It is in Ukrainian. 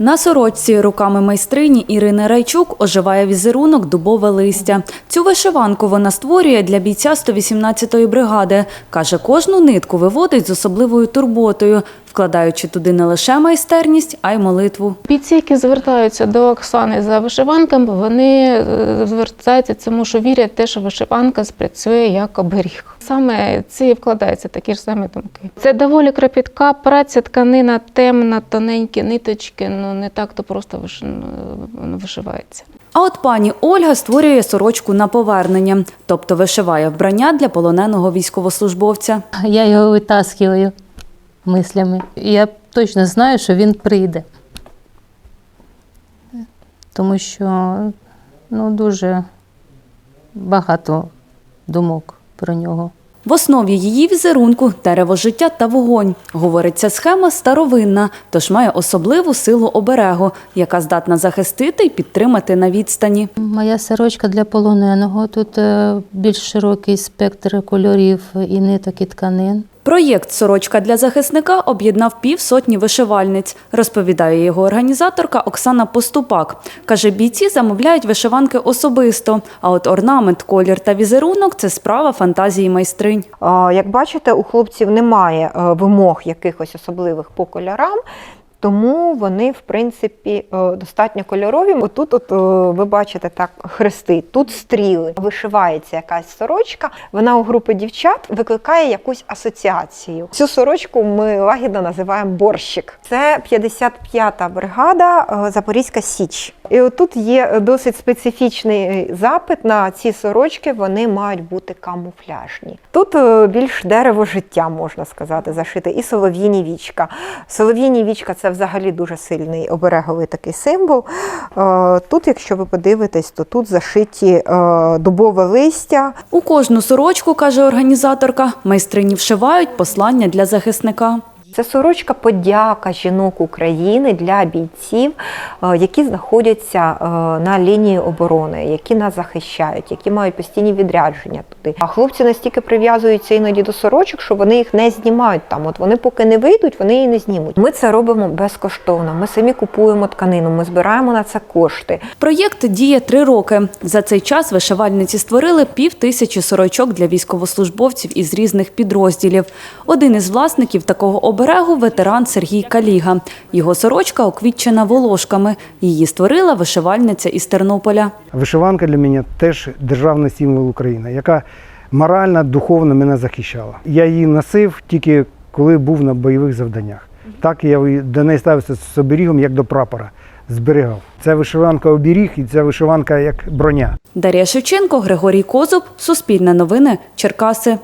На сорочці руками майстрині Ірини Райчук оживає візерунок дубове листя. Цю вишиванку вона створює для бійця 118-ї бригади. Каже, кожну нитку виводить з особливою турботою, вкладаючи туди не лише майстерність, а й молитву. Бійці, які звертаються до Оксани за вишиванками, вони е, звертаються тому, що вірять те, що вишиванка спрацює як оберіг. Саме це і вкладаються такі ж самі думки. Це доволі кропітка праця, тканина темна, тоненькі ниточки. Ну не так то просто ну, вишивається. А от пані Ольга створює сорочку на повернення, тобто вишиває вбрання для полоненого військовослужбовця. Я його витаскую мислями. І я точно знаю, що він прийде. Тому що ну, дуже багато думок про нього. В основі її візерунку дерево життя та вогонь. Говорить, ця схема старовинна, тож має особливу силу оберегу, яка здатна захистити і підтримати на відстані. Моя сорочка для полоненого. Тут е, більш широкий спектр кольорів і ниток і тканин. Проєкт Сорочка для захисника об'єднав півсотні вишивальниць, розповідає його організаторка Оксана Поступак. Каже, бійці замовляють вишиванки особисто, а от орнамент, колір та візерунок це справа фантазії майстринь. Як бачите, у хлопців немає е, вимог якихось особливих по кольорам. Тому вони, в принципі, е, достатньо кольорові. Отут, от, е, ви бачите, так хрести, тут стріли. Вишивається якась сорочка. Вона у групи дівчат викликає якусь асоціацію. Цю сорочку ми лагідно називаємо борщик. Це 55-та бригада е, Запорізька Січ. І отут є досить специфічний запит на ці сорочки. Вони мають бути камуфляжні. Тут більш дерево життя, можна сказати, зашите, і солов'їні вічка. Солов'їні вічка це взагалі дуже сильний обереговий такий символ. Е, Тут, якщо ви подивитесь, то тут зашиті е, дубове листя, У кожну сорочку, каже організаторка, майстрині вшивають послання для захисника. Це сорочка подяка жінок України для бійців, е, які знаходяться е, на лінії оборони, які нас захищають, які мають постійні відрядження туди. А хлопці настільки прив'язуються іноді до сорочок, що вони їх не знімають там. От вони поки не вийдуть, вони її не знімуть. Ми це робимо безкоштовно. Ми самі купуємо тканину, ми збираємо на це кошти. Проєкт діє три роки. За цей час вишивальниці створили пів тисячі сорочок для військовослужбовців із різних підрозділів. Один із власників такого оберегу ветеран Сергій Каліга. Його сорочка оквітчена волошками. Її створила вишивальниця із Тернополя. Вишиванка для мене теж державний символ України, яка морально, духовно мене захищала. Я її носив тільки коли був на бойових завданнях. Так я до неї ставився з оберігом, як до прапора, зберігав. Це вишиванка оберіг і це вишиванка як броня. Дар'я Шевченко, Григорій Козуб, Суспільне новини, Черкаси.